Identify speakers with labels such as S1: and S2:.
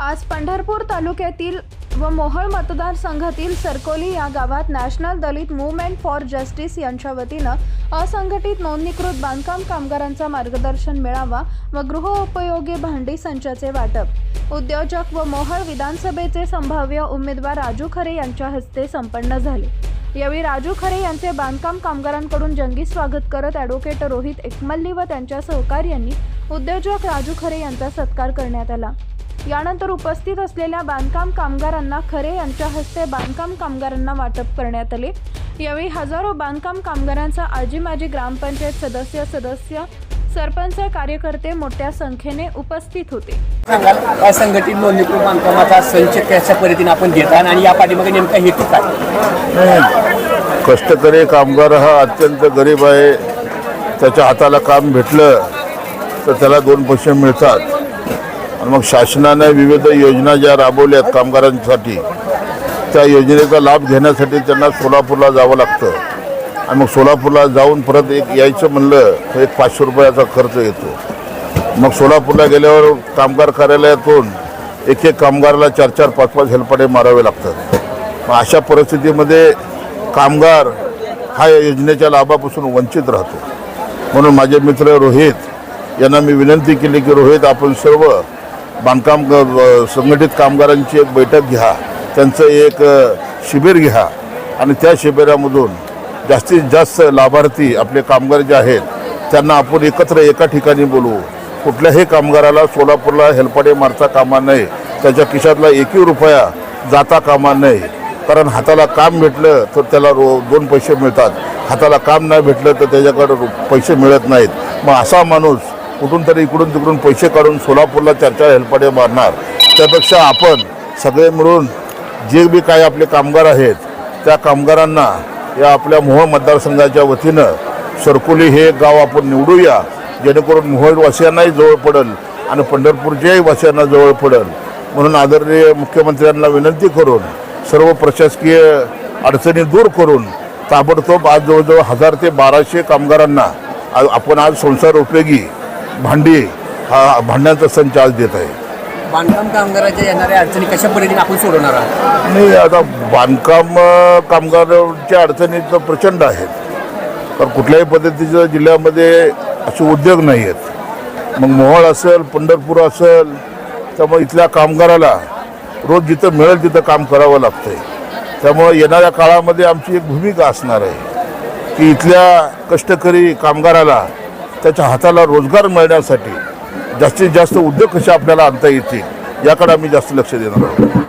S1: आज पंढरपूर तालुक्यातील व मोहळ मतदारसंघातील सरकोली या गावात national Dalit movement for justice यांच्या वतीनं असंघटित नोंदणीकृत बांधकाम कामगारांचा मार्गदर्शन मिळावा व गृहोपयोगी भांडी संचाचे वाटप. उद्योजक व मोहळ विधानसभेचे संभाव्य उमेदवार राजू खरे यांच्या हस्ते संपन्न झाले. यावेळी राजू खरे यांचे बांधकाम कामगारांकडून जंगी स्वागत करत ॲडव्होकेट रोहित एकमल्ली व त्यांच्या सहकार्यांनी उद्योजक राजू खरे यांचा सत्कार करण्यात आला. यानंतर उपस्थित असलेल्या बांधकाम कामगारांना खरे यांच्या हस्ते बांधकाम कामगारांना वाटप करण्यात आले. यावेळी हजारो बांधकाम कामगारांचा आजी माजी ग्रामपंचायत सदस्य सदस्य सरपंच कार्यकर्ते मोठ्या संख्येने उपस्थित होते.
S2: सांगाल असंघटित नोंदणीकृत बांधकामाचा संच कशा पद्धतीने आपण घेता आणि या पाठीमागे नेमका हेतू काय?
S3: कष्टकरी कामगार हा अत्यंत गरीब आहे. त्याच्या हाताला काम भेटलं तर त्याला दोन पैसे मिळतात. आणि मग शासनाने विविध योजना ज्या राबवल्या आहेत कामगारांसाठी त्या योजनेचा लाभ घेण्यासाठी त्यांना सोलापूरला जावं लागतं. आणि मग सोलापूरला जाऊन परत एक यायचं म्हणलं तर एक पाचशे रुपयाचा खर्च येतो. मग सोलापूरला गेल्यावर कामगार कार्यालयातून एक एक कामगाराला चार चार पाच पाच हेलपाटे मारावे लागतात. मग अशा परिस्थितीमध्ये कामगार हा या योजनेच्या लाभापासून वंचित राहतो. म्हणून माझे मित्र रोहित यांना मी विनंती केली की रोहित आपण सर्व बांधकाम संघटित कामगारांची एक बैठक घ्या. त्यांचं एक शिबिर घ्या. आणि त्या शिबिरामधून जास्तीत जास्त लाभार्थी आपले कामगार जे आहेत त्यांना आपण एकत्र एका ठिकाणी बोलवू. कुठल्याही कामगाराला सोलापूरला हेलपाडे मारता कामा नये. त्याच्या खिशातला एकही रुपया जाता कामा नये. कारण हाताला काम भेटलं तर त्याला रो दोन पैसे मिळतात. हाताला काम नाही भेटलं तर त्याच्याकडे रु- पैसे मिळत नाहीत. मग असा माणूस कुठून तरी इकडून तिकडून पैसे काढून सोलापूरला चार चार हेलपाटे मारणार. त्यापेक्षा आपण सगळे मिळून जे बी काही आपले कामगार आहेत त्या कामगारांना या आपल्या मोहोळ मतदारसंघाच्या वतीनं सरकोली हे एक गाव आपण निवडूया जेणेकरून मोहोळवासियांनाही जवळ पडेल आणि पंढरपूरच्याही वासियांना जवळ पडेल. म्हणून आदरणीय मुख्यमंत्र्यांना विनंती करून सर्व प्रशासकीय अडचणी दूर करून ताबडतोब आज जवळजवळ हजार ते बाराशे कामगारांना आज आपण आज संसार उपयोगी भांडी हा भांड्यांचा संच आज देत आहे.
S2: बांधकाम कामगाराच्या येणाऱ्या अडचणी कशा पद्धतीने आपण सोडवणार आहात?
S3: नाही आता बांधकाम अ, कामगारांच्या अडचणी तर प्रचंड आहेत. कारण कुठल्याही पद्धतीचं जिल्ह्यामध्ये असे उद्योग नाही आहेत. मग मोहोळ असेल पंढरपूर असेल त्यामुळे इथल्या कामगाराला रोज जिथं मिळेल तिथं काम करावं लागतंय. त्यामुळे येणाऱ्या काळामध्ये आमची एक भूमिका असणार आहे की इथल्या कष्टकरी कामगाराला त्याच्या हाताला रोजगार मिळण्यासाठी जास्तीत जास्त उद्योग कसे आपल्याला आणता येतील याकडे आम्ही जास्त लक्ष देणार आहोत.